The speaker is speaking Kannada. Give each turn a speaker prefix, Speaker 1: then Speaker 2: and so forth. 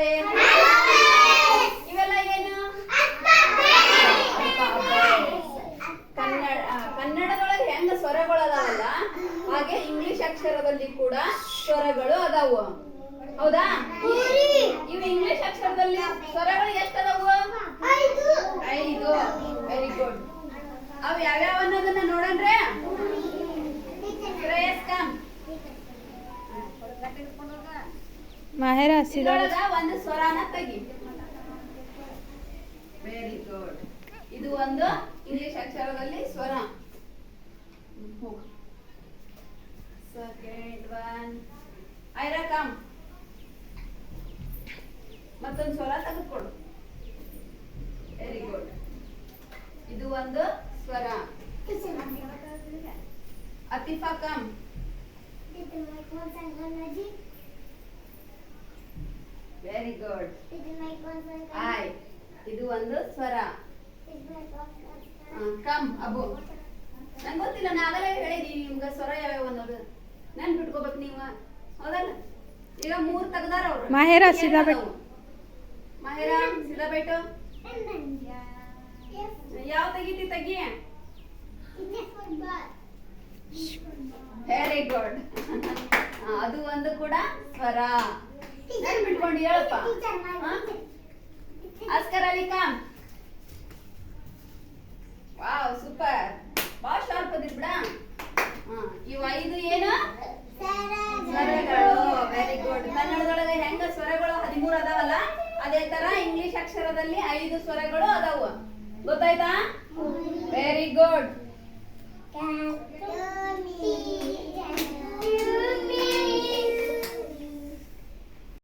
Speaker 1: ಆಲ್ಫಾಬೆಟ್ ಇವೆಲ್ಲ ಏನು? ಕನ್ನಡ ಕನ್ನಡದೊಳಗೆ ಹೆಂಗ ಸ್ವರಗಳು ಅದಾವಲ್ಲ, ಹಾಗೆ ಇಂಗ್ಲಿಷ್ ಅಕ್ಷರದಲ್ಲಿ ಕೂಡ ಸ್ವರಗಳು ಅದಾವು. ಹೌದಾ? ಇವು ಇಂಗ್ಲಿಷ್ ಅಕ್ಷರದಲ್ಲಿ ಸ್ವರಗಳು
Speaker 2: ಮಾಹಿರ ಹಸಿದಾಳ
Speaker 1: ಒಂದು ಸ್ವರಾನ ತೆಗಿ. ವೆರಿ ಗುಡ್ ಇದು ಒಂದು ಇಂಗ್ಲಿಷ್ ಅಕ್ಷರದಲ್ಲಿ ಸ್ವರ. ಸೆಕೆಂಡ್ ಒನ್ ಐರಾ ಕಮ್ ಮತ್ತೊಂದು ಸ್ವರ ತೆಗೆದುಕೊಡು. ವೆರಿ ಗುಡ್ ಇದು ಒಂದು ಸ್ವರ. ಅತಿಫಾ ಕಮ್ ವೆರಿ ಗುಡ್ ಆಯ್ ಇದು ಒಂದು ಸ್ವರ. ಕಮ್ ಅಬು. ನಂಗೆ ಗೊತ್ತಿಲ್ಲ ನಾ ಆಗಲೇ ಹೇಳಿದೀನಿ ನಿಮ್ಗೆ ಸ್ವರ ಯಾವ್ಯಾವ ಅನ್ನೋದು. ನೆನ್ಪು ಬಿಟ್ಕೋಬೇಕು ನೀವು. ಹೌದಲ್ಲ? ಈಗ ಮೂರು ತೆಗ್ದಾರ ಅವ್ರು.
Speaker 2: ಮಾಹಿರ ಸೀದಾ ಬಿಟ್-
Speaker 1: ಮಾಹಿರ ಸೀದಾ ಯಾವ ತೆಗಿತಿ ತೆಗಿ? ವೆರಿ ಗುಡ್ ಅದು ಒಂದು ಕೂಡ ಸ್ವರ. ನೆನ್ಪಿಟ್ಕೊಂಡು ಹೇಳಪ್ಪ? ಹಾ? Oscar Ali come wow, super. ಬಾ ಶಾರ್ಪ್ ಅದಿರ್ ಬಿಡ. ಇವು ಐದು ಏನು? ಸ್ವರಗಳು. ವೆರಿ ಗುಡ್ ಕನ್ನಡದೊಳಗೆ ಹೆಂಗ ಸ್ವರಗಳು ಹದಿಮೂರು ಅದಾವಲ್ಲ, ಅದೇ ತರ ಇಂಗ್ಲಿಷ್ ಅಕ್ಷರದಲ್ಲಿ ಐದು ಸ್ವರಗಳು ಅದಾವು. ಗೊತ್ತಾಯ್ತಾ? Very good